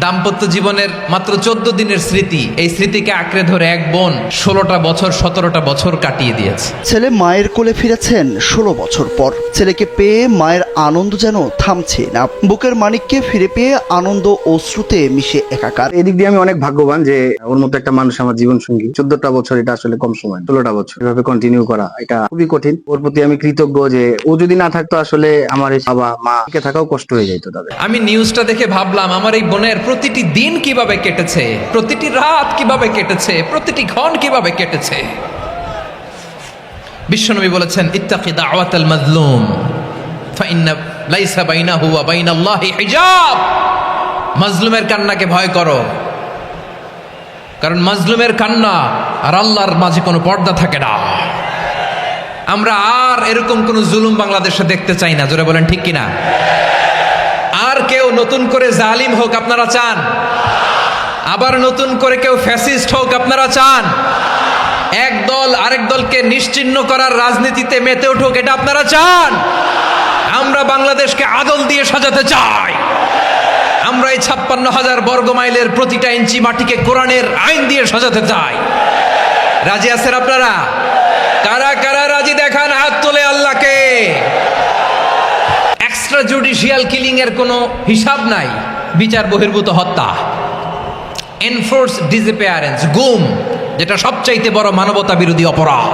দাম্পত্য জীবনের মাত্র চোদ্দ দিনের স্মৃতি, এই স্মৃতিকে আঁকড়ে ধরে এক বোন ষোলোটা বছর, সতেরোটা বছর কাটিয়ে দিয়েছে। ছেলে মায়ের কোলে ফিরেছেন ষোলো বছর পর। ছেলেকে পেয়ে মায়ের আনন্দ যেন থামছে না। বুকের মানিককে ফিরে পেয়ে আনন্দ অশ্রুতে মিশে একাকার। এদিক দিয়ে আমি অনেক ভাগ্যবান যে ওর মতো একটা মানুষ আমার জীবন সঙ্গী চোদ্দটা বছর এটা আসলে কম সময় ষোলোটা বছর। এভাবে কন্টিনিউ করা এটা খুবই কঠিন। ওর প্রতি আমি কৃতজ্ঞ যে ও যদি না থাকতো আসলে আমার এই বাবা মা কে থাকাও কষ্ট হয়ে যেত তাদের। আমি নিউজটা দেখে ভাবলাম আমার এই বোনের প্রতিটি দিন কীভাবে কেটেছে? প্রতিটি রাত কীভাবে কেটেছে? প্রতিটি ক্ষণ কীভাবে কেটেছে? বিশ্বনবী বলেছেন ইত্তাকি দাওয়াতাল মাজলুম। হিজাব। মাজলুমের কান্নাকে ভয় করো। কারণ মাজলুমের কান্না আর আল্লাহর মাঝে কোনো পর্দা থাকে না। আমরা আর এরকম কোন জুলুম বাংলাদেশে দেখতে চাই না। জোরে বলেন ঠিক কিনা? আর কেউ নতুন করে জালিম হোক আপনারা চান। আবার নতুন করে কেউ ফ্যাসিস্ট হোক আপনারা চান। এক দল আরেক দলকে নিশ্চিহ্ন করার রাজনীতিতে মেতে উঠুক, এটা আপনারা চান। আমরা বাংলাদেশকে আদল দিয়ে সাজাতে চাই। আমরা এই ছাপ্পান্ন হাজার বর্গ মাইলের প্রতিটা ইঞ্চি মাটিকে কোরআনের আইন দিয়ে সাজাতে চাই। রাজি আছেন আপনারা? কারা কারা রাজি দেখান হাত তোলে আল্লাহকে। এক্সট্রা জুডিশিয়াল কিলিং এর কোনো হিসাব নাই। বিচার বহির্ভূত হত্যা। এনফোর্স ডিসঅ্যাপিয়ারেন্স গুম, যেটা সবচাইতে বড় মানবতা বিরোধী অপরাধ।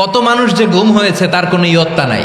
কত মানুষ যে গুম হয়েছে তার কোনো ইয়ত্তা নাই।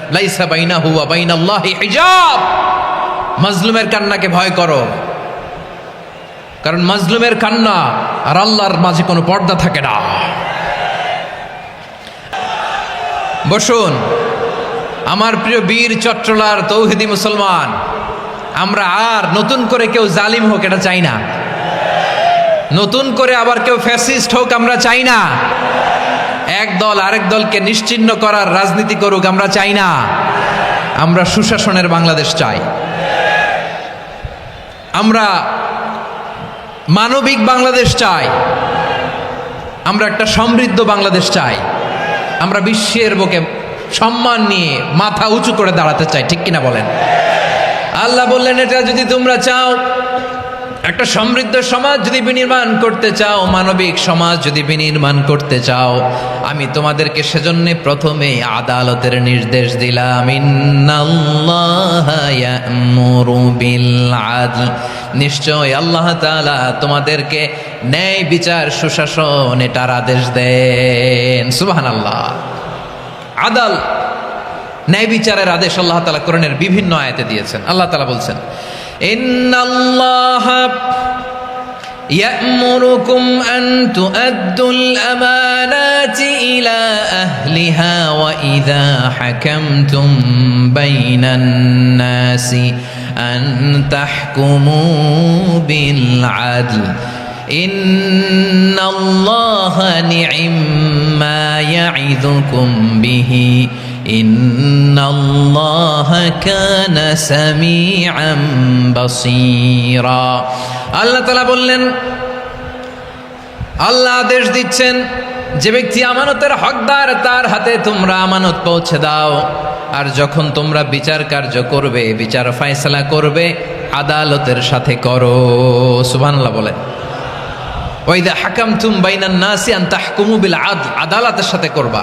লাইসা বাইনাহু ওয়া বাইনাল্লাহি হিজাব। মাজলুমের কান্নাকে ভয় করো। কারণ মাজলুমের কান্না আর আল্লাহর মাঝে কোনো পর্দা থাকে না। বসুন, আমার প্রিয় বীর চট্টলার তৌহিদি মুসলমান, আমরা আর নতুন করে কেউ জালিম হোক এটা চাই না। নতুন করে আবার কেউ ফ্যাসিস্ট হোক আমরা চাই না। এক দল আরেক দলকে নিশ্চিহ্ন করার রাজনীতি করুক, আমরা চাই না। আমরা সুশাসনের বাংলাদেশ চাই। আমরা মানবিক বাংলাদেশ চাই। আমরা একটা সমৃদ্ধ বাংলাদেশ চাই। আমরা বিশ্বের বুকে সম্মান নিয়ে মাথা উঁচু করে দাঁড়াতে চাই, ঠিক কিনা বলেন? আল্লাহ বললেন, এটা যদি তোমরা চাও একটা সমৃদ্ধ সমাজ যদি বিনির্মাণ করতে চাও, মানবিক সমাজ যদি বিনির্মাণ করতে চাও, আমি তোমাদেরকে সেজন্য প্রথমে আদালতের নির্দেশ দিলাম। নিশ্চয় আল্লাহ তাআলা তোমাদেরকে ন্যায় বিচার, সুশাসন, এটার আদেশ দেন। সুবহানাল্লাহ। আদাল, ন্যায় বিচারের আদেশ আল্লাহ তালা কোরআনের বিভিন্ন আয়াতে দিয়েছেন। আল্লাহ তালা বলছেন إن الله يأمركم أن تؤدوا الأمانات إلى أهلها وإذا حكمتم بين الناس أن تحكموا بالعدل. إن الله نعم ما يعظكم به ۖ. إن الله كان سميعا بصيرا আল্লাহ তালা বললেন আল্লাহ আদেশ দিচ্ছেন যে ব্যক্তি আমানতের হকদার তার হাতে তোমরা আমানত পৌঁছে দাও আর যখন তোমরা বিচার কার্য করবে বিচার ফায়সালা করবে আদালতের সাথে করো সুবহানাল্লাহ বলেন ওইদা হাকাম তুম বাইনান নাসি আন তাহকুমু বিল আদ আদালতের সাথে করবা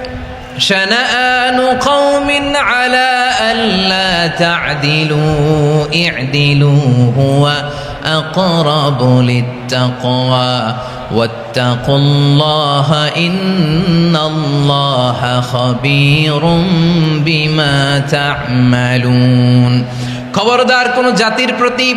شنآن قوم على ألا تعدلوا اعدلوا هو أقرب للتقوى واتقوا الله إن الله خبير بما تعملون খবরদার কোন জাতির প্রতি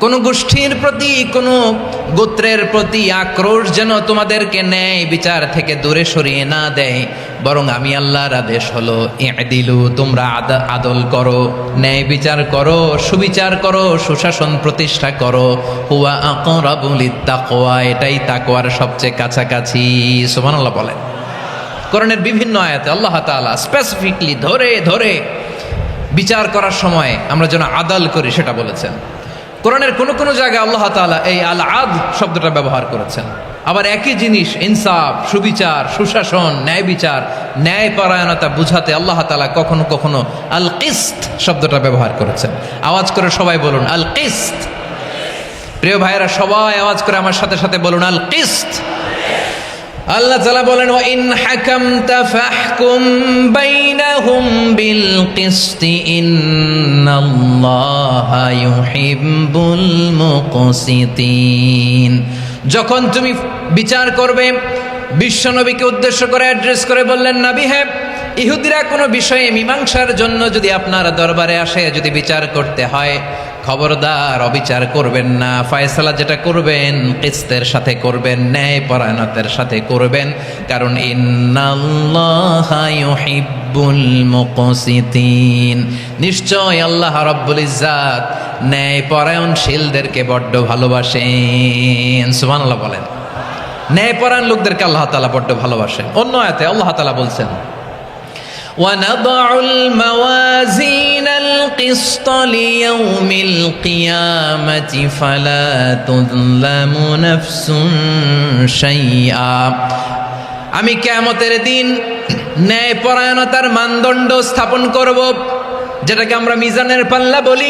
কোন গোষ্ঠীর প্রতি, কোন গোত্রের প্রতি আক্রোশ যেন তোমাদেরকে ন্যায় বিচার থেকে দূরে সরিয়ে না দেয়। বরং আমি আল্লাহর আদেশ হলো দিলু তোমরা আদ- আদল করো, ন্যায় বিচার করো, সুবিচার করো, সুশাসন প্রতিষ্ঠা করো। হুয়া আকরাবুল তাকওয়া এটাই তাকওয়ার সবচেয়ে কাছাকাছি। সুবহানাল্লাহ বলেন। কোরআনের বিভিন্ন আয়াতে আল্লাহ তাআলা স্পেসিফিকলি ধরে ধরে বিচার করার সময় আমরা যেন আদাল করি, সেটা বলেছেন। কোরআনের কোনো কোনো জায়গায় আল্লাহ তাআলা এই আল আদ শব্দটা ব্যবহার করেছেন। আবার একই জিনিস, ইনসাফ, সুবিচার, সুশাসন, ন্যায় বিচার ন্যায় পরায়ণতা বুঝাতে আল্লাহ তাআলা কখনো কখনো আল কিস্ত শব্দটা ব্যবহার করেছেন। আওয়াজ করে সবাই বলুন আল কিস্ত প্রিয় ভাইয়েরা, সবাই আওয়াজ করে আমার সাথে সাথে বলুন আল কিস্ত আল্লাহ তালা বলেন ইন হাকামতা ফাহকুম বাইনাহুম بِالْقِسْطِ إِنَّ اللَّهَ يُحِبُّ الْمُقْسِطِينَ যখন তুমি বিচার করবে, বিশ্বনবীকে উদ্দেশ্য করে অ্যাড্রেস করে বললেন, নাবি হ্যাঁ ইহুদিরা কোনো বিষয়ে মীমাংসার জন্য যদি আপনার দরবারে আসে, যদি বিচার করতে হয় খবরদার, অবিচার করবেন না। ফয়সালা যেটা করবেন, কিস্তের সাথে করবেন, ন্যায় পরায়ণতের সাথে করবেন। কারণ ইন্নাল্লাহা ইউহিব্বুল মুকসিতিন। নিশ্চয় আল্লাহ রাব্বুল ইজ্জাত ন্যায় পরায়ণশীলদেরকে বড্ড ভালোবাসেন। সুবহানাল্লাহ বলেন। ন্যায়পরায়ণ লোকদেরকে আল্লাহ তালা বড্ড ভালোবাসেন। অন্য আয়াতে আল্লাহ তাআলা বলছেন ونضع الموازين القسط ليوم القيامة فلا تظلم نفس شيئا আমি কেয়ামতের দিন ন্যায়পরায়ণতার মানদণ্ড স্থাপন করব যেটাকে আমরা মিজানের পাল্লা বলি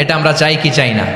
এটা আমরা চাই কি চাই না?